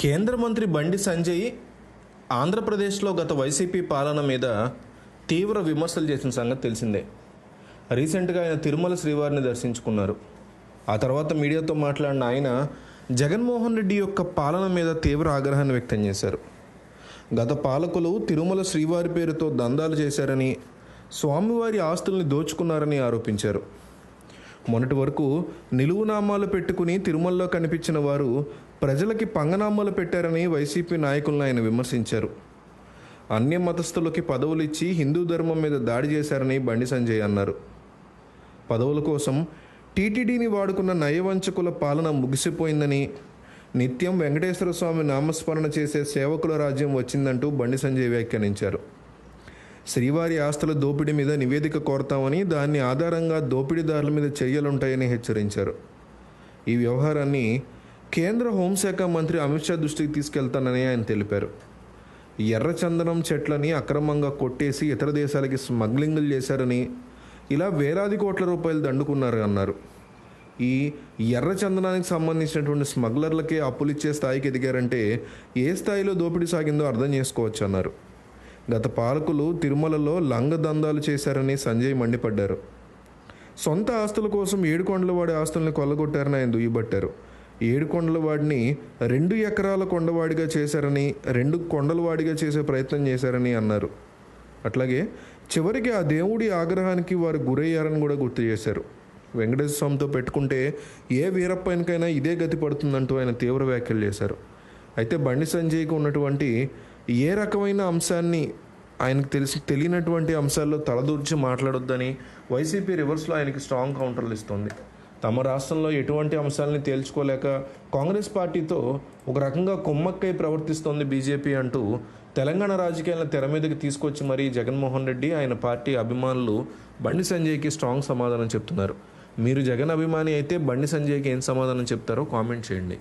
కేంద్ర మంత్రి బండి సంజయ్ ఆంధ్రప్రదేశ్లో గత వైసీపీ పాలన మీద తీవ్ర విమర్శలు చేసిన సంగతి తెలిసిందే. రీసెంట్గా ఆయన తిరుమల శ్రీవారిని దర్శించుకున్నారు. ఆ తర్వాత మీడియాతో మాట్లాడిన ఆయన జగన్మోహన్ రెడ్డి యొక్క పాలన మీద తీవ్ర ఆగ్రహాన్ని వ్యక్తం చేశారు. గత పాలకులు తిరుమల శ్రీవారి పేరుతో దందాలు చేశారని స్వామివారి ఆస్తుల్ని దోచుకున్నారని ఆరోపించారు. మొన్నటి వరకు నిలువునామాలు పెట్టుకుని తిరుమలలో కనిపించిన వారు ప్రజలకి పంగనామాలు పెట్టారని వైసీపీ నాయకులను ఆయన విమర్శించారు. అన్య మతస్థులకి పదవులు ఇచ్చి హిందూ ధర్మం మీద దాడి చేశారని బండి సంజయ్ అన్నారు. పదవుల కోసం టీటీడీని వాడుకున్న నయవంచకుల పాలన ముగిసిపోయిందని నిత్యం వెంకటేశ్వర స్వామి నామస్మరణ చేసే సేవకుల రాజ్యం వచ్చిందంటూ బండి సంజయ్ వ్యాఖ్యానించారు. శ్రీవారి ఆస్తుల దోపిడీ మీద నివేదిక కోరతామని దాన్ని ఆధారంగా దోపిడీదారుల మీద చర్యలుంటాయని హెచ్చరించారు. ఈ వ్యవహారాన్ని కేంద్ర హోంశాఖ మంత్రి అమిత్ షా దృష్టికి తీసుకెళ్తానని ఆయన తెలిపారు. ఎర్రచందనం చెట్లని అక్రమంగా కొట్టేసి ఇతర దేశాలకి స్మగ్లింగ్లు చేశారని ఇలా వేలాది కోట్ల రూపాయలు దండుకున్నారు అన్నారు. ఈ ఎర్రచందనానికి సంబంధించినటువంటి స్మగ్లర్లకే అప్పులు ఇచ్చే స్థాయికి ఎదిగారంటే ఏ స్థాయిలో దోపిడీ సాగిందో అర్థం చేసుకోవచ్చు అన్నారు గత పాలకులు తిరుమలలో లంగ దందాలు చేశారని సంజయ్ మండిపడ్డారు. సొంత ఆస్తుల కోసం ఏడుకొండల వాడి ఆస్తుల్ని కొల్లగొట్టారని ఆయన దుయ్యబట్టారు. ఏడుకొండల వాడిని రెండు ఎకరాల కొండవాడిగా చేశారని రెండు కొండలవాడిగా చేసే ప్రయత్నం చేశారని అన్నారు. అట్లాగే చివరికి ఆ దేవుడి ఆగ్రహానికి వారు గురయ్యారని కూడా గుర్తు చేశారు. వెంకటేశ్వర స్వామితో పెట్టుకుంటే ఏ వీరప్పనికైనా ఇదే గతి పడుతుందంటూ ఆయన తీవ్ర వ్యాఖ్యలు చేశారు. అయితే బండి సంజయ్కి ఉన్నటువంటి ఏ రకమైన అంశాన్ని ఆయనకు తెలిసి తెలియనటువంటి అంశాల్లో తలదూర్చి మాట్లాడొద్దని వైసీపీ రివర్స్లో ఆయనకి స్ట్రాంగ్ కౌంటర్లు ఇస్తుంది. తమ రాష్ట్రంలో ఎటువంటి అంశాలని తేల్చుకోలేక కాంగ్రెస్ పార్టీతో ఒక రకంగా కొమ్మక్కై ప్రవర్తిస్తోంది బీజేపీ అంటూ తెలంగాణ రాజకీయాలను తెర మీదకి తీసుకొచ్చి మరీ జగన్మోహన్ రెడ్డి ఆయన పార్టీ అభిమానులు బండి సంజయ్కి స్ట్రాంగ్ సమాధానం చెప్తున్నారు. మీరు జగన్ అభిమాని అయితే బండి సంజయ్కి ఏం సమాధానం చెప్తారో కామెంట్ చేయండి.